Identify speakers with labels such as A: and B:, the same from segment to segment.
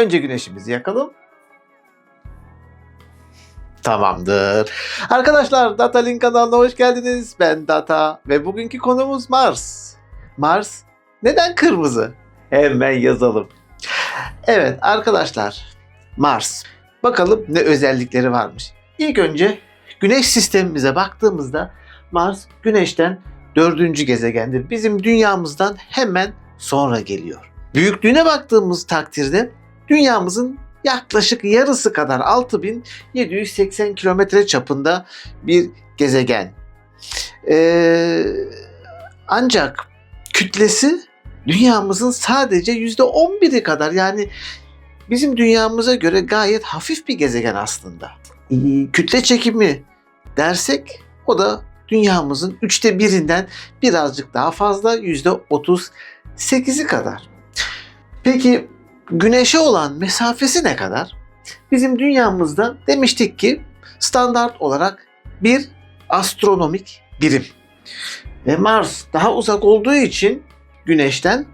A: Önce güneşimizi yakalım. Tamamdır. Arkadaşlar Data Link kanalına hoş geldiniz. Ben Data ve bugünkü konumuz Mars. Mars neden kırmızı? Hemen yazalım. Evet arkadaşlar Mars. Bakalım ne özellikleri varmış. İlk önce Güneş sistemimize baktığımızda Mars Güneş'ten dördüncü gezegendir. Bizim dünyamızdan hemen sonra geliyor. Büyüklüğüne baktığımız takdirde dünyamızın yaklaşık yarısı kadar 6780 kilometre çapında bir gezegen. Ee, ancak kütlesi dünyamızın sadece %11'i kadar yani bizim dünyamıza göre gayet hafif bir gezegen aslında. Ee, kütle çekimi dersek o da dünyamızın üçte birinden birazcık daha fazla %38'i kadar. Peki güneşe olan mesafesi ne kadar? Bizim dünyamızda demiştik ki standart olarak bir astronomik birim. Ve Mars daha uzak olduğu için güneşten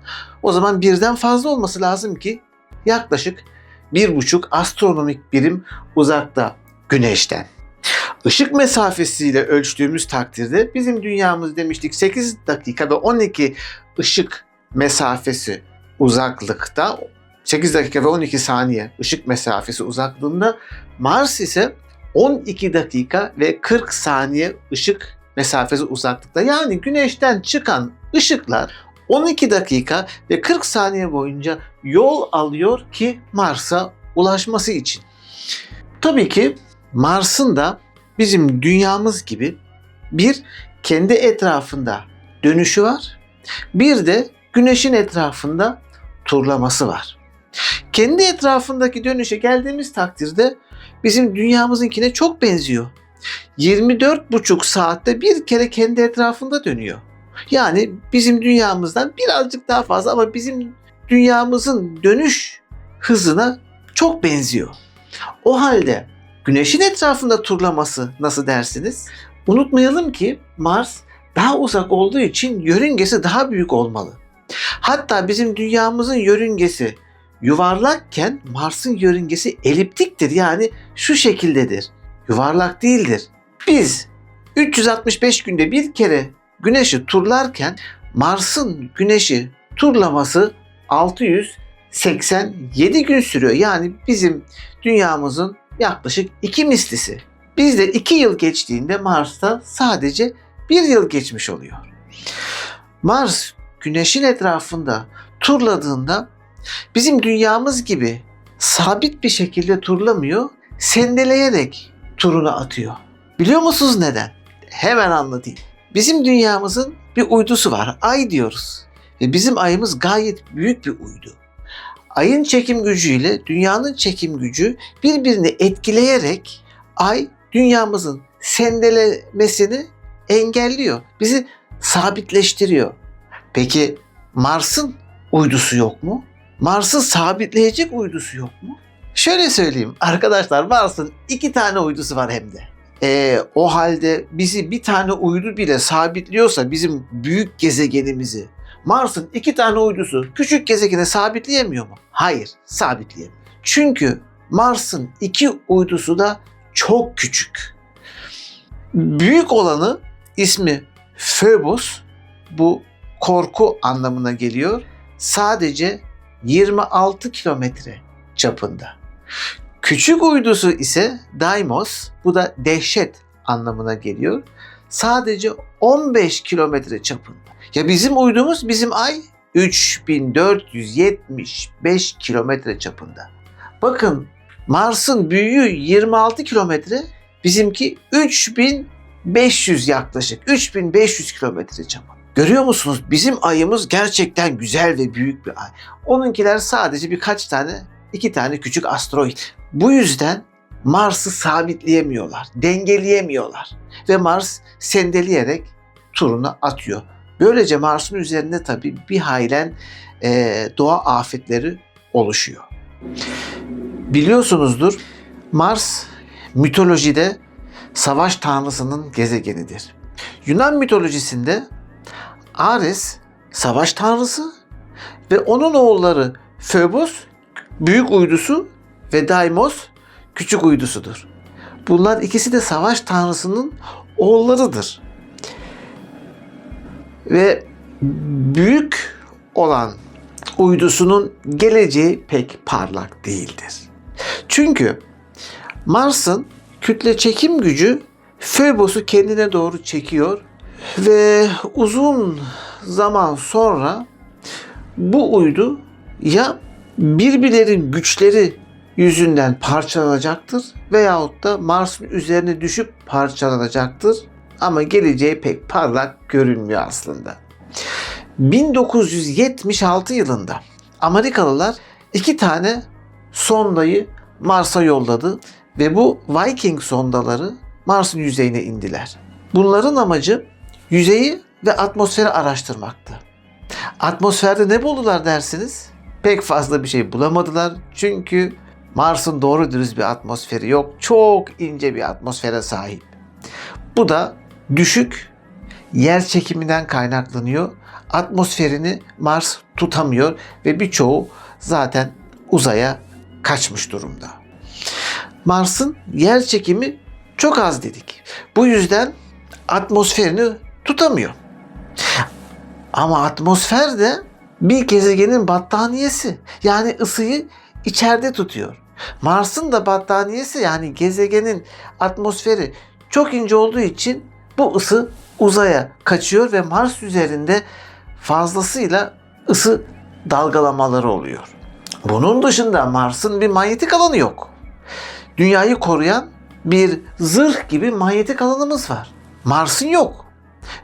A: o zaman birden fazla olması lazım ki yaklaşık bir buçuk astronomik birim uzakta güneşten. Işık mesafesiyle ölçtüğümüz takdirde bizim dünyamız demiştik 8 dakika ve 12 ışık mesafesi uzaklıkta 8 dakika ve 12 saniye ışık mesafesi uzaklığında Mars ise 12 dakika ve 40 saniye ışık mesafesi uzaklıkta. Yani güneşten çıkan ışıklar 12 dakika ve 40 saniye boyunca yol alıyor ki Mars'a ulaşması için. Tabii ki Mars'ın da bizim dünyamız gibi bir kendi etrafında dönüşü var. Bir de güneşin etrafında turlaması var. Kendi etrafındaki dönüşe geldiğimiz takdirde bizim dünyamızınkine çok benziyor. 24,5 saatte bir kere kendi etrafında dönüyor. Yani bizim dünyamızdan birazcık daha fazla ama bizim dünyamızın dönüş hızına çok benziyor. O halde güneşin etrafında turlaması nasıl dersiniz? Unutmayalım ki Mars daha uzak olduğu için yörüngesi daha büyük olmalı. Hatta bizim dünyamızın yörüngesi yuvarlakken Mars'ın yörüngesi eliptiktir. Yani şu şekildedir. Yuvarlak değildir. Biz 365 günde bir kere Güneş'i turlarken Mars'ın Güneş'i turlaması 687 gün sürüyor. Yani bizim dünyamızın yaklaşık iki mislisi. Bizde 2 yıl geçtiğinde Mars'ta sadece 1 yıl geçmiş oluyor. Mars Güneş'in etrafında turladığında bizim dünyamız gibi sabit bir şekilde turlamıyor, sendeleyerek turunu atıyor. Biliyor musunuz neden? Hemen anlatayım. Bizim dünyamızın bir uydusu var. Ay diyoruz. Ve bizim ayımız gayet büyük bir uydu. Ayın çekim gücüyle dünyanın çekim gücü birbirini etkileyerek ay dünyamızın sendelemesini engelliyor. Bizi sabitleştiriyor. Peki Mars'ın uydusu yok mu? Mars'ın sabitleyecek uydusu yok mu? Şöyle söyleyeyim arkadaşlar Mars'ın iki tane uydusu var hem de. Ee, o halde bizi bir tane uydu bile sabitliyorsa bizim büyük gezegenimizi Mars'ın iki tane uydusu küçük gezegene sabitleyemiyor mu? Hayır, sabitleyemiyor. Çünkü Mars'ın iki uydusu da çok küçük. Büyük olanı ismi Phobos. Bu korku anlamına geliyor. Sadece 26 kilometre çapında. Küçük uydusu ise Deimos. Bu da dehşet anlamına geliyor. Sadece 15 kilometre çapında. Ya bizim uydumuz bizim ay 3475 kilometre çapında. Bakın Mars'ın büyüğü 26 kilometre, bizimki 3500 yaklaşık 3500 kilometre çapında. Görüyor musunuz? Bizim ayımız gerçekten güzel ve büyük bir ay. Onunkiler sadece birkaç tane, iki tane küçük asteroid. Bu yüzden Mars'ı sabitleyemiyorlar, dengeleyemiyorlar. Ve Mars sendeleyerek turunu atıyor. Böylece Mars'ın üzerinde tabii bir haylen e, doğa afetleri oluşuyor. Biliyorsunuzdur Mars mitolojide savaş tanrısının gezegenidir. Yunan mitolojisinde Ares savaş tanrısı ve onun oğulları Phobos büyük uydusu ve Deimos küçük uydusudur. Bunlar ikisi de savaş tanrısının oğullarıdır. Ve büyük olan uydusunun geleceği pek parlak değildir. Çünkü Mars'ın kütle çekim gücü Phoebos'u kendine doğru çekiyor ve uzun zaman sonra bu uydu ya birbirlerin güçleri yüzünden parçalanacaktır veyahut da Mars'ın üzerine düşüp parçalanacaktır ama geleceği pek parlak görünmüyor aslında. 1976 yılında Amerikalılar iki tane sondayı Mars'a yolladı ve bu Viking sondaları Mars'ın yüzeyine indiler. Bunların amacı yüzeyi ve atmosferi araştırmaktı. Atmosferde ne buldular dersiniz? Pek fazla bir şey bulamadılar çünkü Mars'ın doğru dürüst bir atmosferi yok. Çok ince bir atmosfere sahip. Bu da düşük yer çekiminden kaynaklanıyor. Atmosferini Mars tutamıyor ve birçoğu zaten uzaya kaçmış durumda. Mars'ın yer çekimi çok az dedik. Bu yüzden atmosferini tutamıyor. Ama atmosfer de bir gezegenin battaniyesi. Yani ısıyı içeride tutuyor. Mars'ın da battaniyesi yani gezegenin atmosferi çok ince olduğu için bu ısı uzaya kaçıyor ve Mars üzerinde fazlasıyla ısı dalgalamaları oluyor. Bunun dışında Mars'ın bir manyetik alanı yok. Dünyayı koruyan bir zırh gibi manyetik alanımız var. Mars'ın yok.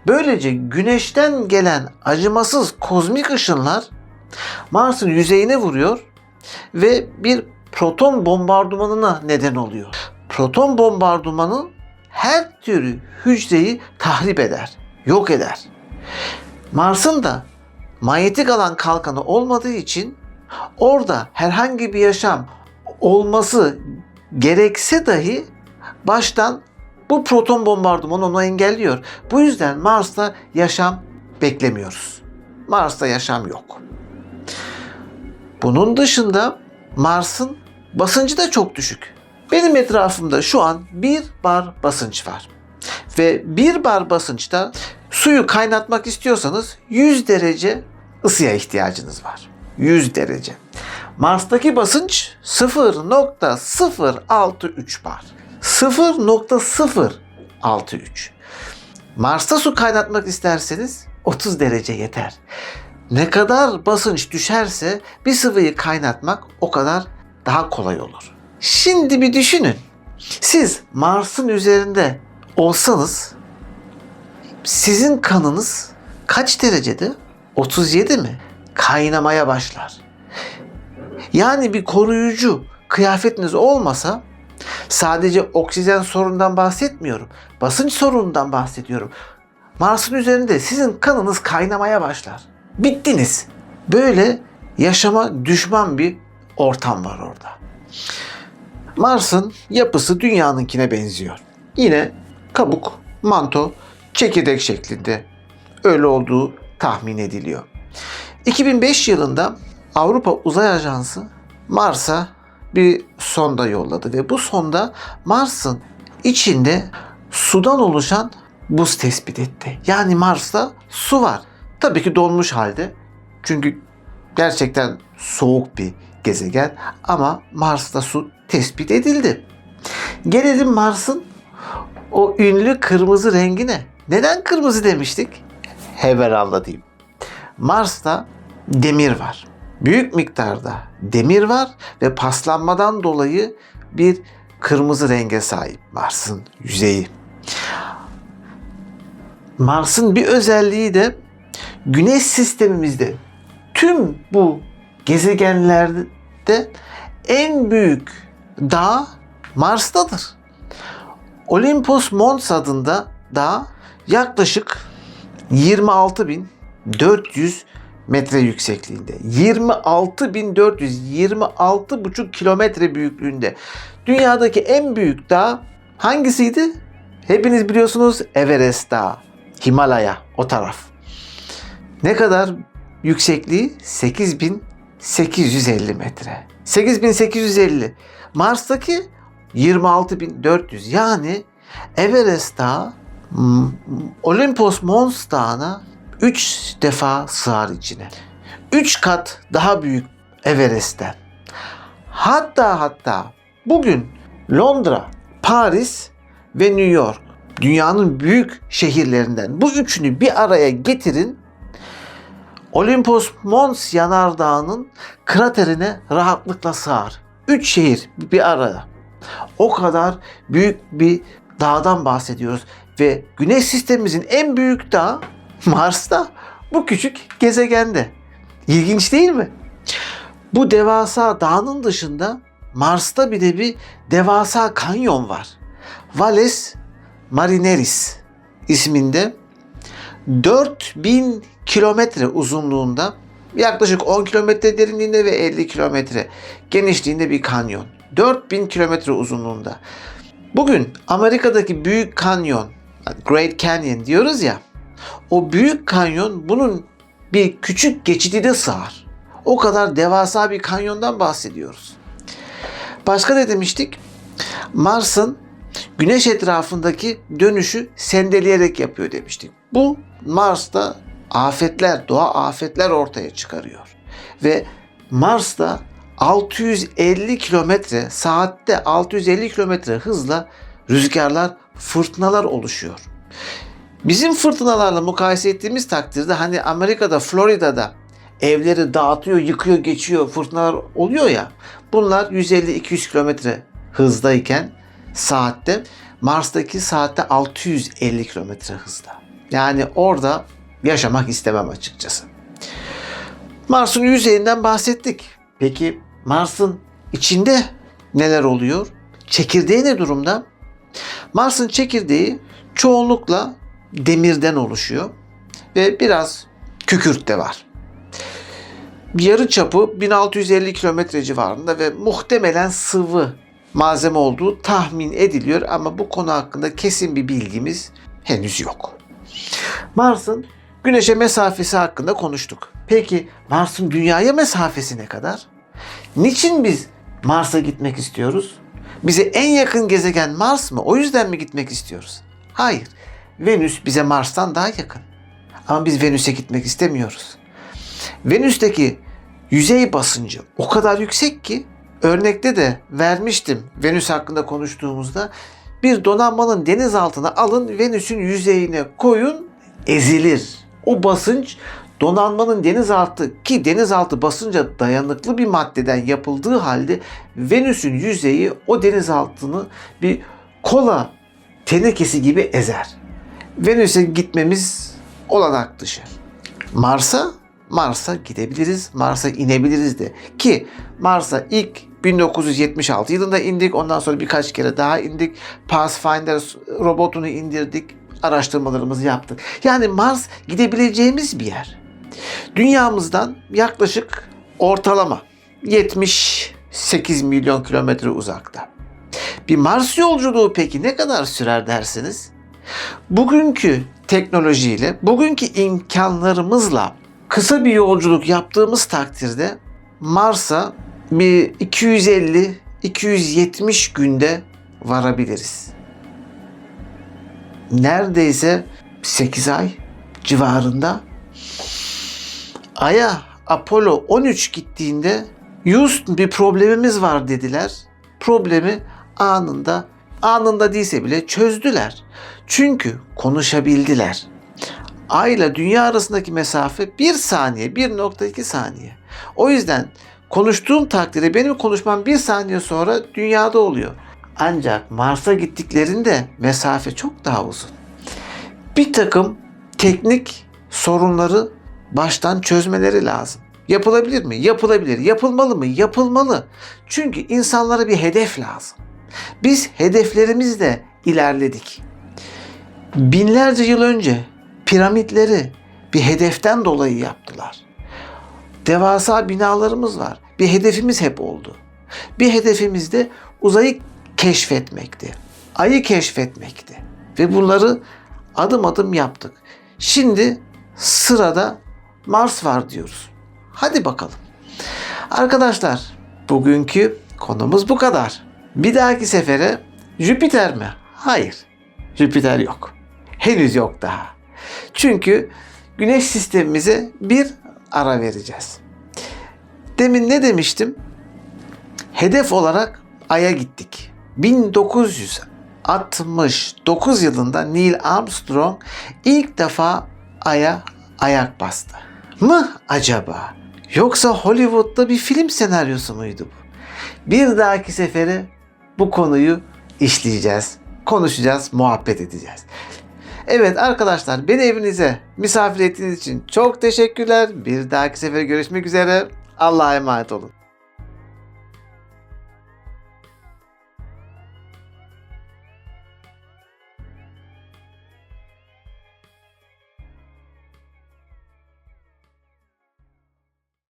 A: Böylece güneşten gelen acımasız kozmik ışınlar Mars'ın yüzeyine vuruyor ve bir proton bombardımanına neden oluyor. Proton bombardımanı her türlü hücreyi tahrip eder, yok eder. Mars'ın da manyetik alan kalkanı olmadığı için orada herhangi bir yaşam olması gerekse dahi baştan bu proton bombardımanı onu engelliyor. Bu yüzden Mars'ta yaşam beklemiyoruz. Mars'ta yaşam yok. Bunun dışında Mars'ın basıncı da çok düşük. Benim etrafımda şu an bir bar basınç var. Ve bir bar basınçta suyu kaynatmak istiyorsanız 100 derece ısıya ihtiyacınız var. 100 derece. Mars'taki basınç 0.063 bar. 0.063. Mars'ta su kaynatmak isterseniz 30 derece yeter. Ne kadar basınç düşerse bir sıvıyı kaynatmak o kadar daha kolay olur. Şimdi bir düşünün. Siz Mars'ın üzerinde olsanız sizin kanınız kaç derecede? 37 mi? Kaynamaya başlar. Yani bir koruyucu kıyafetiniz olmasa sadece oksijen sorunundan bahsetmiyorum. Basınç sorunundan bahsediyorum. Mars'ın üzerinde sizin kanınız kaynamaya başlar. Bittiniz. Böyle yaşama düşman bir ortam var orada. Mars'ın yapısı dünyanınkine benziyor. Yine kabuk, manto, çekirdek şeklinde öyle olduğu tahmin ediliyor. 2005 yılında Avrupa Uzay Ajansı Mars'a bir sonda yolladı ve bu sonda Mars'ın içinde sudan oluşan buz tespit etti. Yani Mars'ta su var. Tabii ki donmuş halde. Çünkü gerçekten soğuk bir gezegen ama Mars'ta su tespit edildi. Gelelim Mars'ın o ünlü kırmızı rengine. Neden kırmızı demiştik? Hemen anlatayım. Mars'ta demir var. Büyük miktarda demir var ve paslanmadan dolayı bir kırmızı renge sahip Mars'ın yüzeyi. Mars'ın bir özelliği de Güneş sistemimizde tüm bu gezegenlerde en büyük dağ Mars'tadır. Olympus Mons adında dağ yaklaşık 26.400 metre yüksekliğinde. 26.400, 26,5 kilometre büyüklüğünde. Dünyadaki en büyük dağ hangisiydi? Hepiniz biliyorsunuz Everest Dağı. Himalaya o taraf. Ne kadar yüksekliği? 8850 metre. 8850. Mars'taki 26400. Yani Everest Dağı Olympus Mons Dağı'na 3 defa sığar içine. 3 kat daha büyük Everest'ten. Hatta hatta bugün Londra, Paris ve New York dünyanın büyük şehirlerinden bu üçünü bir araya getirin. Olympus Mons yanardağının kraterine rahatlıkla sığar. Üç şehir bir arada. O kadar büyük bir dağdan bahsediyoruz ve Güneş sistemimizin en büyük dağı Mars'ta bu küçük gezegende. İlginç değil mi? Bu devasa dağın dışında Mars'ta bir de bir devasa kanyon var. Valles Marineris isminde 4000 kilometre uzunluğunda yaklaşık 10 kilometre derinliğinde ve 50 kilometre genişliğinde bir kanyon. 4000 kilometre uzunluğunda. Bugün Amerika'daki büyük kanyon, Great Canyon diyoruz ya. O büyük kanyon bunun bir küçük geçidine sığar. O kadar devasa bir kanyondan bahsediyoruz. Başka ne demiştik? Mars'ın Güneş etrafındaki dönüşü sendeleyerek yapıyor demiştik. Bu Mars'ta afetler, doğa afetler ortaya çıkarıyor. Ve Mars'ta 650 kilometre saatte 650 kilometre hızla rüzgarlar, fırtınalar oluşuyor. Bizim fırtınalarla mukayese ettiğimiz takdirde hani Amerika'da, Florida'da evleri dağıtıyor, yıkıyor, geçiyor, fırtınalar oluyor ya. Bunlar 150-200 kilometre hızdayken saatte Mars'taki saatte 650 kilometre hızla. Yani orada yaşamak istemem açıkçası. Mars'ın yüzeyinden bahsettik. Peki Mars'ın içinde neler oluyor? Çekirdeği ne durumda? Mars'ın çekirdeği çoğunlukla demirden oluşuyor ve biraz kükürt de var. Yarı çapı 1650 kilometre civarında ve muhtemelen sıvı malzeme olduğu tahmin ediliyor ama bu konu hakkında kesin bir bilgimiz henüz yok. Mars'ın Güneş'e mesafesi hakkında konuştuk. Peki Mars'ın Dünya'ya mesafesi ne kadar? Niçin biz Mars'a gitmek istiyoruz? Bize en yakın gezegen Mars mı? O yüzden mi gitmek istiyoruz? Hayır. Venüs bize Mars'tan daha yakın. Ama biz Venüs'e gitmek istemiyoruz. Venüs'teki yüzey basıncı o kadar yüksek ki örnekte de vermiştim Venüs hakkında konuştuğumuzda bir donanmanın deniz altına alın Venüs'ün yüzeyine koyun ezilir. O basınç donanmanın denizaltı ki denizaltı basınca dayanıklı bir maddeden yapıldığı halde Venüs'ün yüzeyi o denizaltını bir kola tenekesi gibi ezer. Venüs'e gitmemiz olanak dışı. Mars'a Mars'a gidebiliriz, Mars'a inebiliriz de. Ki Mars'a ilk 1976 yılında indik. Ondan sonra birkaç kere daha indik. Pathfinder robotunu indirdik. Araştırmalarımızı yaptık. Yani Mars gidebileceğimiz bir yer. Dünyamızdan yaklaşık ortalama 78 milyon kilometre uzakta. Bir Mars yolculuğu peki ne kadar sürer dersiniz? Bugünkü teknolojiyle, bugünkü imkanlarımızla kısa bir yolculuk yaptığımız takdirde Mars'a bir 250-270 günde varabiliriz. Neredeyse 8 ay civarında. Ay'a Apollo 13 gittiğinde Houston bir problemimiz var dediler. Problemi anında anında değilse bile çözdüler. Çünkü konuşabildiler. Ay ile dünya arasındaki mesafe 1 saniye, 1.2 saniye. O yüzden konuştuğum takdirde benim konuşmam 1 saniye sonra dünyada oluyor. Ancak Mars'a gittiklerinde mesafe çok daha uzun. Bir takım teknik sorunları baştan çözmeleri lazım. Yapılabilir mi? Yapılabilir. Yapılmalı mı? Yapılmalı. Çünkü insanlara bir hedef lazım. Biz hedeflerimizle ilerledik. Binlerce yıl önce piramitleri bir hedeften dolayı yaptılar. Devasa binalarımız var. Bir hedefimiz hep oldu. Bir hedefimiz de uzayı keşfetmekti. Ayı keşfetmekti. Ve bunları adım adım yaptık. Şimdi sırada Mars var diyoruz. Hadi bakalım. Arkadaşlar Bugünkü konumuz bu kadar. Bir dahaki sefere Jüpiter mi? Hayır. Jüpiter yok. Henüz yok daha. Çünkü Güneş sistemimize bir ara vereceğiz. Demin ne demiştim? Hedef olarak Ay'a gittik. 1969 yılında Neil Armstrong ilk defa Ay'a ayak bastı. Mı acaba? Yoksa Hollywood'da bir film senaryosu muydu bu? Bir dahaki sefere bu konuyu işleyeceğiz, konuşacağız, muhabbet edeceğiz. Evet arkadaşlar beni evinize misafir ettiğiniz için çok teşekkürler. Bir dahaki sefer görüşmek üzere. Allah'a emanet olun.